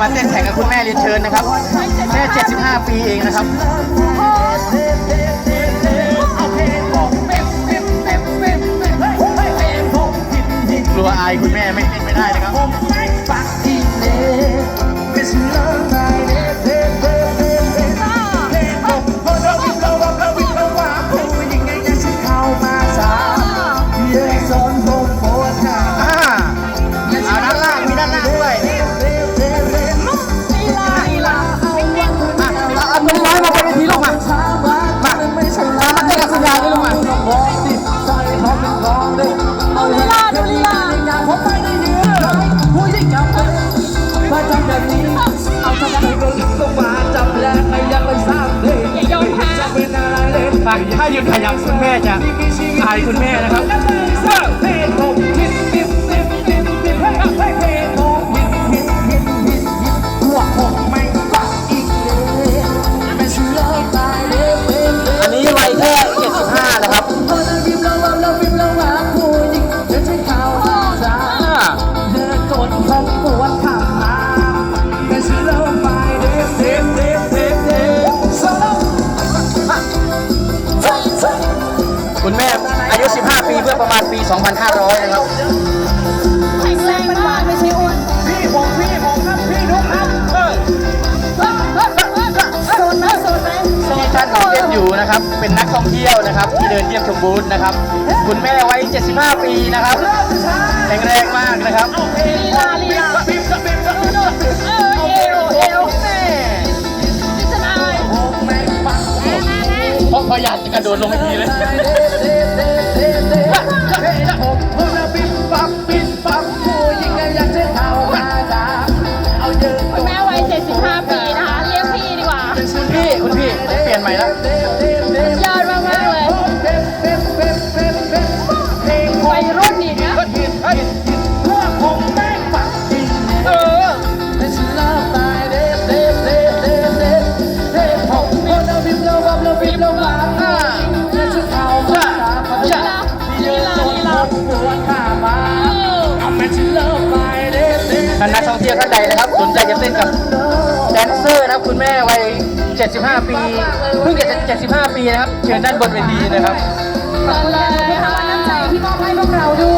มาเต้นแข่งกับคุณแม่เรียนเชิญนะครับแค่75 ปีเองนะครับกลัวอายคุณแม่ไม่เต้นไม่ได้นะครับ ถ้าหยุดขยับคุณแม่จะอายคุณแม่นะครับ คุณแม่อายุ 15 ปีเมื่อประมาณปี 2500 นะครับแข็งแรงมากไม่ใช่อ้วนพี่ผมพี่ผมครับพี่นุ๊กครับเออโซนไหมโซนไหมที่ท่านเต้นอยู่นะครับ เป็นนักท่องเที่ยวนะครับ ที่เดินเยี่ยมชมบูธนะครับ คุณแม่วัย 75 ปีนะครับแข็งแรงมากนะครับลีลาลีลา พออยากจะกระโดดลงไปทีเลยผมพูดแล้วปิ๊บปั๊บปิ๊บห้ามาด่าเอาเยอะคุณแม่วัย75 ปีนะคะ เรียกพี่ดีกว่า คุณพี่ คุณพี่ เปลี่ยนใหม่แล้ว นนักท่องเที่ยวท่านใดนะครับสนใจจะเต้นกับแดนเซอร์นะครับ คุณแม่วัย 75 ปีเพิ่งจะ75 ปีนะครับเชิญด้านบนเวทีนะครับขอบคุณเลยค่ะน้ำใจที่มอบให้พวกเราด้วย